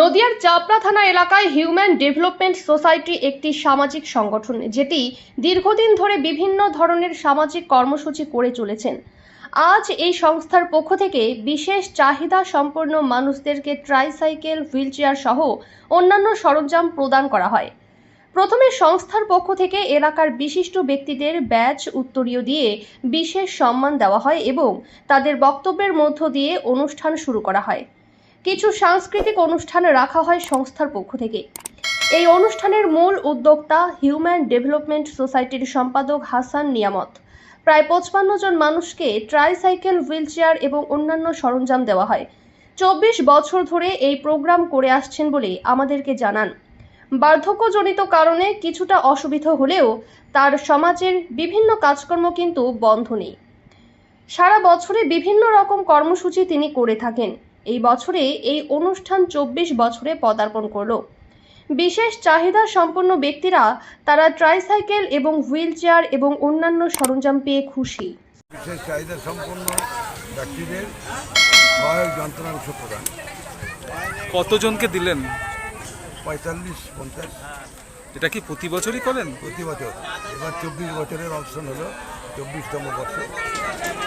নদিয়ার চাপড়া থানা এলাকায় হিউম্যান ডেভেলপমেন্ট সোসাইটি একটি সামাজিক সংগঠন, যেটি দীর্ঘদিন ধরে বিভিন্ন ধরনের সামাজিক কর্মসূচি করে চলেছেন। আজ এই সংস্থার পক্ষ থেকে বিশেষ চাহিদা সম্পন্ন মানুষদেরকে ট্রাইসাইকেল হুইলচেয়ার সহ অন্যান্য সরঞ্জাম প্রদান করা হয়। প্রথমে সংস্থার পক্ষ থেকে এলাকার বিশিষ্ট ব্যক্তিদের ব্যাচ উত্তরীয় দিয়ে বিশেষ সম্মান দেওয়া হয় এবং তাদের বক্তব্যের মধ্য দিয়ে অনুষ্ঠান শুরু করা হয়। কিছু সাংস্কৃতিক অনুষ্ঠান রাখা হয় সংস্থার পক্ষ থেকে। এই অনুষ্ঠানের মূল উদ্যোক্তা হিউম্যান ডেভেলপমেন্ট সোসাইটির সম্পাদক হাসান নিয়ামত। প্রায় পঁচপান্ন জন মানুষকে ট্রাইসাইকেল হুইলচেয়ার এবং অন্যান্য সরঞ্জাম দেওয়া হয়। চব্বিশ বছর ধরে এই প্রোগ্রাম করে আসছেন বলে আমাদেরকে জানান। বার্ধক্যজনিত কারণে কিছুটা অসুবিধা হলেও তার সমাজের বিভিন্ন কাজকর্ম কিন্তু বন্ধ নেই। সারা বছরে বিভিন্ন রকম কর্মসূচি তিনি করে থাকেন। এই বছরে এই অনুষ্ঠান চব্বিশ বছরে পদার্পণ করল। বিশেষ চাহিদা সম্পন্ন ব্যক্তিরা তারা ট্রাইসাইকেল এবং হুইল চেয়ার এবং অন্যান্য সরঞ্জাম পেয়ে খুশি। বিশেষ চাহিদা সম্পন্ন ব্যক্তিদের সহায়ক যন্ত্রাংশ প্রদান। কতজনকে দিলেন? পঁয়তাল্লিশ পঞ্চাশ। এটা কি প্রতি বছরই করেন? প্রতি বছর। এবার চব্বিশ বছরের অপশন হলো চব্বিশতম বছর